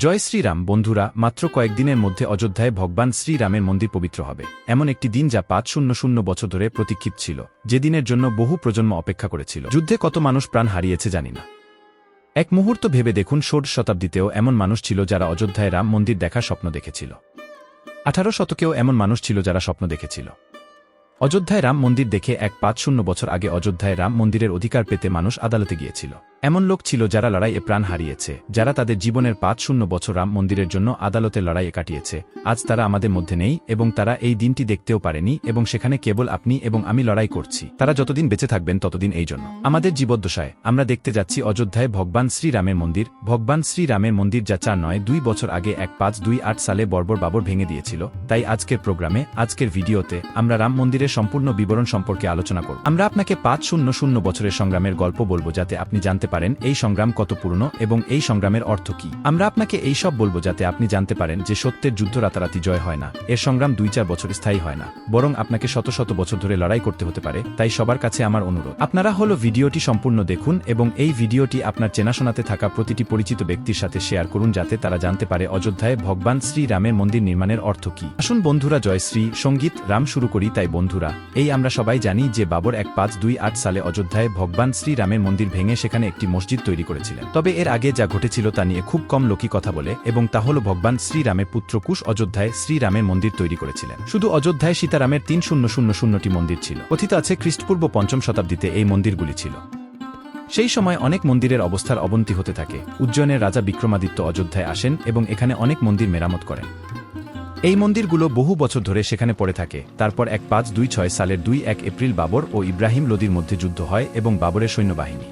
জয় শ্রীরাম, বন্ধুরা, মাত্র কয়েকদিনের মধ্যে অযোধ্যায় ভগবান শ্রীরামের মন্দির পবিত্র হবে। এমন একটি দিন যা পাঁচ শূন্য শূন্য বছর ধরে প্রতীক্ষিত ছিল। যে দিনের জন্য বহু প্রজন্ম অপেক্ষা করেছিল। যুদ্ধে কত মানুষ প্রাণ হারিয়েছে জানি না। এক মুহূর্ত ভেবে দেখুন ষোড়শ শতাব্দীতেও এমন মানুষ ছিল যারা অযোধ্যায় রাম মন্দির দেখার স্বপ্ন দেখেছিল। আঠারো শতকেও এমন মানুষ ছিল যারা স্বপ্ন দেখেছিল। অযোধ্যায় রাম মন্দির দেখে এক পাঁচ শূন্য বছর আগে অযোধ্যায় রাম মন্দিরের অধিকার পেতে মানুষ আদালতে গিয়েছিল। এমন লোক ছিল যারা লড়াইয়ে প্রাণ হারিয়েছে, যারা তাদের জীবনের পাঁচ শূন্য বছর রাম মন্দিরের জন্য আদালতে লড়াইয়ে কাটিয়েছে। আজ তারা আমাদের মধ্যে নেই এবং তারা এই দিনটি দেখতেও পারেনি এবং সেখানে কেবল আপনি এবং আমি লড়াই করছি। তারা যতদিন বেঁচে থাকবেন ততদিন এই জন্য। আমাদের জীবদ্দশায় আমরা দেখতে যাচ্ছি অযোধ্যায় ভগবান শ্রীরামের মন্দির। ভগবান শ্রীরামের মন্দির যা চার নয়, দুই বছর আগে এক পাঁচ দুই আট সালে বর্বর বাবর ভেঙে দিয়েছিল। তাই আজকের প্রোগ্রামে, আজকের ভিডিওতে আমরা রাম মন্দিরের সম্পূর্ণ বিবরণ সম্পর্কে আলোচনা করব। আমরা আপনাকে পাঁচ শূন্য শূন্য বছরের সংগ্রামের গল্প বলব যাতে আপনি জানতে পারেন এই সংগ্রাম কত পুরনো এবং এই সংগ্রামের অর্থ কি? আমরা আপনাকে এই সব বলব যাতে আপনি জানতে পারেন যে সত্যের যুদ্ধ রাতারাতি জয় হয় না। এর সংগ্রাম দুই চার বছর স্থায়ী হয় না। বরং আপনাকে শত শত বছর ধরে লড়াই করতে হতে পারে, তাই সবার কাছে আমার অনুরোধ। আপনারা হলো ভিডিওটি সম্পূর্ণ দেখুন এবং এই ভিডিওটি আপনার চেনাশোনাতে থাকা প্রতিটি পরিচিত ব্যক্তির সাথে শেয়ার করুন যাতে তারা জানতে পারে অযোধ্যায় ভগবান শ্রী রামের মন্দির নির্মাণের অর্থ কি। আসুন বন্ধুরা জয়শ্রী সংগীত, রাম শুরু করি তাই বন্ধুরা। এই আমরা সবাই জানি যে বাবর এক পাঁচ দুই আট সালে অযোধ্যায় ভগবান শ্রীরামের মন্দির ভেঙে সেখানে একটি মসজিদ তৈরি করেছিলেন। তবে এর আগে যা ঘটেছিল তা নিয়ে খুব কম লোকই কথা বলে এবং তা হল ভগবান শ্রীরামের পুত্র কুশ অযোধ্যায় শ্রীরামের মন্দির তৈরি করেছিলেন। শুধু অযোধ্যায় সীতারামের তিন শূন্য শূন্য শূন্যটি মন্দির ছিল। কথিত আছে খ্রিস্টপূর্ব পঞ্চম শতাব্দীতে এই মন্দিরগুলি ছিল। সেই সময় অনেক মন্দিরের অবস্থার অবনতি হতে থাকে। উজ্জয়নের রাজা বিক্রমাদিত্য অযোধ্যায় আসেন এবং এখানে অনেক মন্দির মেরামত করেন। এই মন্দিরগুলো বহু বছর ধরে সেখানে পড়ে থাকে। তারপর এক পাঁচ দুই ছয় সালের দুই এক এপ্রিল বাবর ও ইব্রাহিম লোদির মধ্যে যুদ্ধ হয় এবং বাবরের সৈন্যবাহিনী।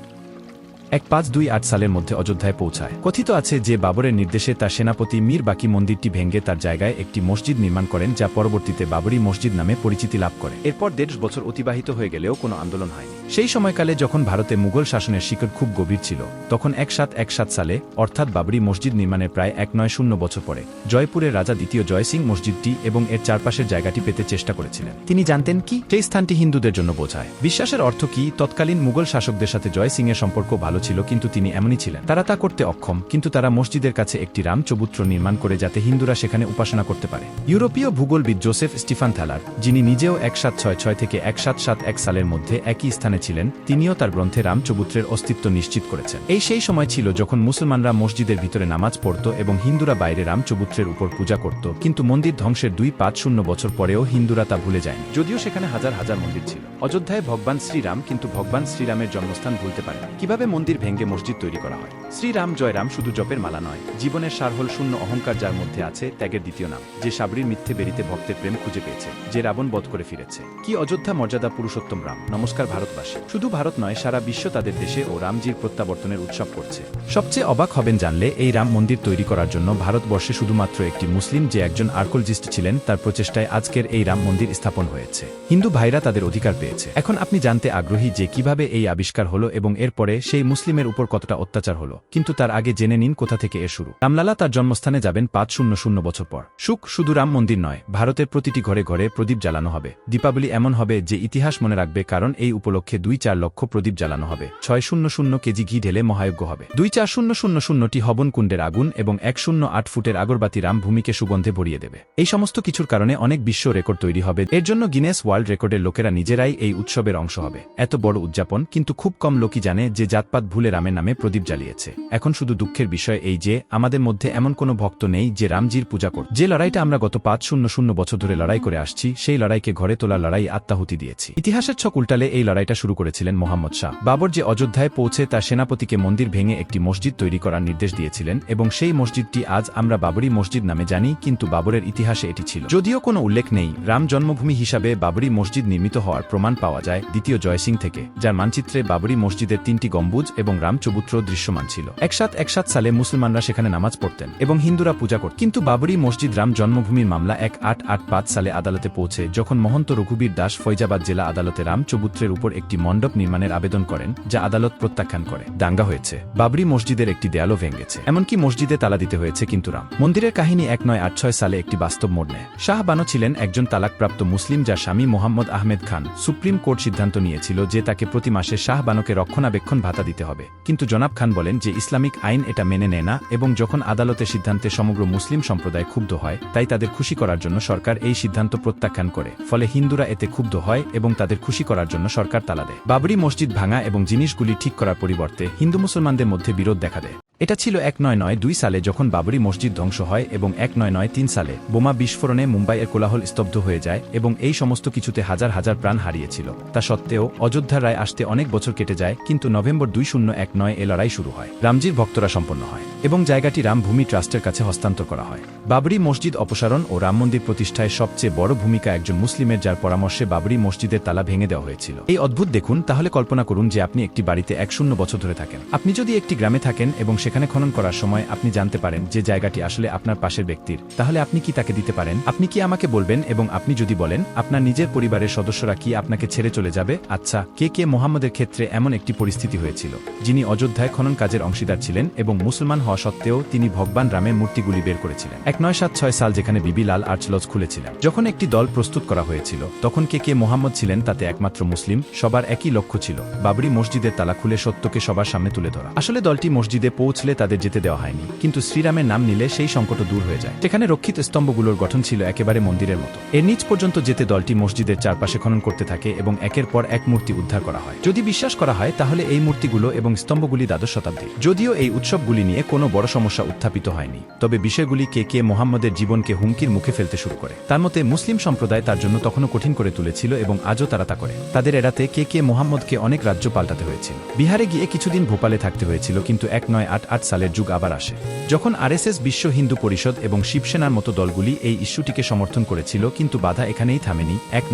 এক পাঁচ দুই আট সালের মধ্যে অযোধ্যায় পৌঁছায়। কথিত আছে যে বাবরের নির্দেশে তার সেনাপতি মীর বাকি মন্দিরটি ভেঙ্গে তার জায়গায় একটি মসজিদ নির্মাণ করেন, যা পরবর্তীতে বাবরি মসজিদ নামে পরিচিতি লাভ করে। এরপর দেড় বছর অতিবাহিত হয়ে গেলেও কোনো আন্দোলন হয়নি। সেই সময়কালে যখন ভারতে মুঘল শাসনের শিকড় খুব গভীর ছিল, তখন এক সাত এক সাত সালে, অর্থাৎ বাবরি মসজিদ নির্মাণের প্রায় এক নয় শূন্য বছর পরে, জয়পুরের রাজা দ্বিতীয় জয়সিং মসজিদটি এবং এর চারপাশের জায়গাটি পেতে চেষ্টা করেছিলেন। তিনি জানতেন কি, সেই স্থানটি হিন্দুদের জন্য বোঝায়। বিশ্বাসের অর্থ কি, তৎকালীন মুঘল শাসকদের সাথে জয় সিং এর সম্পর্ক ভালো ছিল কিন্তু তিনি এমনই ছিলেন। তারা তা করতে অক্ষম, কিন্তু তারা মসজিদের কাছে একটি রাম চবুত্র নির্মাণ করে যাতে হিন্দুরা সেখানে উপাসনা করতে পারে। ইউরোপীয় ভূগোলবিদ জোসেফ স্টিফান থ্যালার যিনি নিজেও এক সাত ছয় ছয় থেকে এক সাত সাত এক সালের মধ্যে একই স্থানে ছিলেন তিনিও তার গ্রন্থে রাম চবুত্রের অস্তিত্ব নিশ্চিত করেছেন। এই সেই সময় ছিল যখন মুসলমানরা মসজিদের ভিতরে নামাজ পড়ত এবং হিন্দুরা বাইরে রাম চবুত্রের উপর পূজা করত, কিন্তু মন্দির ধ্বংসের দুই পাঁচ শূন্য বছর পরেও হিন্দুরা তা ভুলে যায়নি। যদিও সেখানে হাজার হাজার মন্দির ছিল। অযোধ্যায় ভগবান শ্রীরাম, কিন্তু ভগবান শ্রীরামের জন্মস্থান ভুলতে পারেন কীভাবে মন্দির ভেঙ্গে মসজিদ তৈরি করা হয়? শ্রীরাম জয়রাম শুধু জপের মালা নয়, জীবনের সার হল শূন্য অহংকার যার মধ্যে আছে ত্যাগের দ্বিতীয় নাম, যে সাবরির মিথ্যে বেরিতে ভক্তের প্রেম খুঁজে পেয়েছে, যে রাবণ বধ করে ফিরেছে। কি অযোধ্যা মর্যাদা পুরুষোত্তম রাম? নমস্কার ভারতবাসী। শুধু ভারত নয়, সারা বিশ্ব তাদের দেশে ও রামজির প্রত্যাবর্তনের উৎসব করছে। সবচেয়ে অবাক হবেন জানলে এই রাম মন্দির তৈরি করার জন্য ভারতবর্ষে শুধুমাত্র একটি মুসলিম যে একজন আর্কোলজিস্ট ছিলেন, তার প্রচেষ্টায় আজকের এই রাম মন্দির স্থাপন হয়েছে। হিন্দু ভাইরা তাদের অধিকার পেয়েছে। এখন আপনি জানতে আগ্রহী যে কীভাবে এই আবিষ্কার হলো এবং এরপরে সেই মুসলিমের উপর কতটা অত্যাচার হলো, কিন্তু তার আগে জেনে নিন কোথা থেকে এ শুরু। রামলালা তার জন্মস্থানে যাবেন পাঁচ শূন্য শূন্য বছর পর। সুখ শুধু রাম মন্দির নয়, ভারতের প্রতিটি ঘরে ঘরে প্রদীপ জ্বালানো হবে। দীপাবলি এমন হবে যে ইতিহাস মনে রাখবে, কারণ এই উপলক্ষে দুই চার লক্ষ প্রদীপ জ্বালানো হবে। ছয় শূন্য শূন্য কেজি ঘি ঢেলে মহায়জ্ঞ হবে। দুই চার শূন্য শূন্য শূন্যটি হবন কুণ্ডের আগুন এবং এক শূন্য আট ফুটের আগরবাতি রামভূমিকে সুগন্ধে ভরিয়ে দেবে। এই সমস্ত কিছুর কারণে অনেক বিশ্ব রেকর্ড তৈরি হবে। এর জন্য গিনেস ওয়ার্ল্ড রেকর্ডের লোকেরা নিজেরাই এই উৎসবের অংশ হবে। এত বড় উদযাপন, কিন্তু খুব কম লোকই জানে যে জাতপাত ভুলে রামের নামে প্রদীপ জ্বালিয়েছে। এখন শুধু দুঃখের বিষয় এই যে, আমাদের মধ্যে এমন কোনো ভক্ত নেই যে রামজির পূজা কর যে লড়াইটা আমরা গত পাঁচ শূন্য শূন্য বছর ধরে লড়াই করে আসছি, সেই লড়াইকে ঘরে তোলা লড়াই আত্মাহুতি দিয়েছি। ইতিহাসের ছক উল্টালে এই লড়াইটা করেছিলেন মোহাম্মদ শাহ। বাবর যে অযোধ্যায় পৌঁছে তার সেনাপতিকে মন্দির ভেঙে একটি মসজিদ তৈরি করার নির্দেশ দিয়েছিলেন এবং সেই মসজিদটি আজ আমরা বাবরি মসজিদ নামে জানি, কিন্তু বাবরের ইতিহাসে এটি ছিল। যদিও কোনো উল্লেখ নেই, রাম জন্মভূমি হিসাবে বাবরি মসজিদ নির্মিত হওয়ার প্রমাণ পাওয়া যায় দ্বিতীয় জয়সিং থেকে, যার মানচিত্রে বাবরি মসজিদের তিনটি গম্বুজ এবং রাম চবুত্র দৃশ্যমান ছিল। একসাথ একসাথ সালে মুসলমানরা সেখানে নামাজ পড়তেন এবং হিন্দুরা পূজা করত কিন্তু বাবরি মসজিদ রাম জন্মভূমির মামলা এক আট আট পাঁচ সালে আদালতে পৌঁছে, যখন মহন্ত রঘুবীর দাস ফৈজাবাদ জেলা আদালতে রাম চবুত্রের উপর একটি একটি মণ্ডপ নির্মাণের আবেদন করেন, যা আদালত প্রত্যাখ্যান করে। দাঙ্গা হয়েছে। বাবরি মসজিদের একটি দেয়ালও ভেঙেছে। এমনকি মসজিদে তালা দিতে হয়েছে কিন্তু রাম। মন্দিরের কাহিনী এক নয় আট সালে একটি বাস্তব মোড় নেয়। শাহ বানো ছিলেন একজন তালাকপ্রাপ্ত মুসলিম যার স্বামী মোহাম্মদ আহমেদ খান সুপ্রিম কোর্ট সিদ্ধান্ত নিয়েছিল যে তাকে প্রতি মাসে শাহ বানোকে রক্ষণাবেক্ষণ ভাতা দিতে হবে। কিন্তু জনাব খান বলেন যে ইসলামিক আইন এটা মেনে নেয় না এবং যখন আদালতের সিদ্ধান্তে সমগ্র মুসলিম সম্প্রদায় ক্ষুব্ধ হয়, তাই তাদের খুশি করার জন্য সরকার এই সিদ্ধান্ত প্রত্যাখ্যান করে। ফলে হিন্দুরা এতে ক্ষুব্ধ হয় এবং তাদের খুশি করার জন্য সরকার তালা দেয় বাবরি মসজিদ ভাঙা এবং জিনিসগুলি ঠিক করার পরিবর্তে হিন্দু মুসলমানদের মধ্যে বিরোধ দেখা দেয়। এটা ছিল এক নয় নয় দুই সালে যখন বাবরি মসজিদ ধ্বংস হয় এবং এক নয় নয় তিন সালে বোমা বিস্ফোরণে মুম্বাইয়ের কোলাহল স্তব্ধ হয়ে যায় এবং এই সমস্ত কিছুতে হাজার হাজার প্রাণ হারিয়েছিল। তা সত্ত্বেও অযোধ্যার রায় আসতে অনেক বছর কেটে যায়, কিন্তু নভেম্বর দুই শূন্য এক নয় এ লড়াই শুরু হয়। রামজির ভক্তরা সম্পন্ন হয় এবং জায়গাটি রামভূমি ট্রাস্টের কাছে হস্তান্তর করা হয়। বাবরি মসজিদ অপসারণ ও রাম মন্দির প্রতিষ্ঠায় সবচেয়ে বড় ভূমিকা একজন মুসলিমের যার পরামর্শে বাবরি মসজিদের তালা ভেঙে দেওয়া হয়েছিল। এই অদ্ভুত দেখুন, তাহলে কল্পনা করুন যে আপনি একটি বাড়িতে এক শূন্য বছর ধরে থাকেন। আপনি যদি একটি গ্রামে থাকেন এবং সেখানে খনন করার সময় আপনি জানতে পারেন যে জায়গাটি আসলে আপনার পাশের ব্যক্তির। তাহলে আপনি কি তাকে দিতে পারেন? আপনি কি আমাকে বলবেন এবং আপনি যদি বলেন, আপনার নিজের পরিবারের সদস্যরা কি আপনাকে ছেড়ে চলে যাবে? আচ্ছা কে কে মোহাম্মদের ক্ষেত্রে এমন একটি পরিস্থিতি হয়েছিল? যিনি অযোধ্যায় খনন কাজের অংশীদার ছিলেন এবং মুসলমান হওয়া সত্ত্বেও তিনি ভগবান রামের মূর্তিগুলি বের করেছিলেন। এক নয় সাত ছয় সাল যেখানে বিবি লাল আর্চ লজ খুলেছিলেন। যখন একটি দল প্রস্তুত করা হয়েছিল, তখন কে কে মোহাম্মদ ছিলেন তাতে একমাত্র মুসলিম, সবার একই লক্ষ্য ছিল। বাবরি মসজিদের তালা খুলে সত্যকে সবার সামনে তুলে ধরা। আসলে দলটি মসজিদে পৌঁছলে তাদের যেতে দেওয়া হয়নি। কিন্তু শ্রীরামের নাম নিলে সেই সংকট দূর হয়ে যায়। সেখানে রক্ষিত স্তম্ভগুলোর গঠন ছিল একেবারে মন্দিরের মতো। এর নিচ পর্যন্ত যেতে দলটি মসজিদের চারপাশে খনন করতে থাকে এবং একের পর এক মূর্তি উদ্ধার করা হয়। যদি বিশ্বাস করা হয়, তাহলে এই মূর্তিগুলো এবং স্তম্ভগুলি দ্বাদশ শতাব্দী যদিও এই উৎসবগুলি নিয়ে কোনো বড় সমস্যা উত্থাপিত হয়নি, তবে বিষয়গুলি কে কে মোহাম্মদের জীবনকে হুমকির মুখে ফেলতে শুরু করে। তার মতে, মুসলিম সম্প্রদায় তার জন্য তখনও কঠিন করে তুলেছিল এবং আজও তারা তা করে। তাদের এড়াতে কে কে মোহাম্মদকে অনেক রাজ্য পাল্টাতে হয়েছিল। বিহারে গিয়ে কিছুদিন ভোপালে থাকতে হয়েছিল, কিন্তু এক নয় আট সালের যুগ আবার আসে। যখন আরএসএস বিশ্ব হিন্দু পরিষদ এবং শিবসেনার মতো দলগুলি এই ইস্যুটিকে সমর্থন করেছিল, কিন্তু বাধা এখানেই থামেনি। এক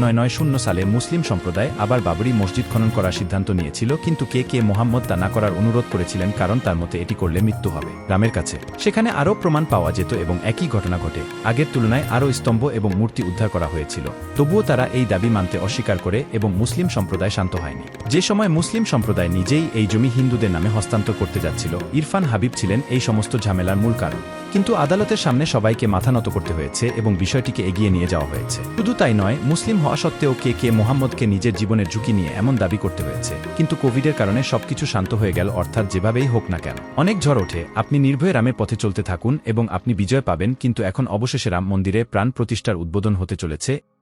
সালে মুসলিম সম্প্রদায় আবার বাবরি মসজিদ খনন করার সিদ্ধান্ত নিয়েছিল, কিন্তু কে কে মোহাম্মদ তা না করার অনুরোধ করেছিলেন কারণ তার মতে এটি করলে মৃত্যু হবে। রামের কাছে। সেখানে আরও প্রমাণ পাওয়া যেত এবং একই ঘটনা ঘটে। আগের তুলনায় আরও স্তম্ভ এবং মূর্তি উদ্ধার করা হয়েছিল। তবুও তারা এই দাবি মানতে অস্বীকার করে এবং মুসলিম সম্প্রদায় শান্ত হয়নি। যে সময় মুসলিম সম্প্রদায় নিজেই এই জমি হিন্দুদের নামে হস্তান্তর করতে যাচ্ছিল, ইরফান হাবিব ছিলেন এই সমস্ত ঝামেলার মূল কারণ। কিন্তু আদালতের সামনে সবাইকে মাথা নত করতে হয়েছে এবং বিষয়টিকে এগিয়ে নিয়ে যাওয়া হয়েছে। শুধু তাই নয়, মুসলিম হওয়া সত্ত্বেও কে কে মোহাম্মদকে নিজের জীবনের ঝুঁকি নিয়ে এমন দাবি করতে হয়েছে। কিন্তু কোভিডের কারণে সবকিছু শান্ত হয়ে গেল, অর্থাৎ যেভাবেই হোক না কেন। অনেক ঝড় ওঠে, আপনি নির্ভয়ে রামের পথে চলতে থাকুন এবং আপনি বিজয় পাবেন, কিন্তু এখন অবশেষে রাম মন্দিরে প্রাণ প্রতিষ্ঠার উদ্বোধন হতে চলেছে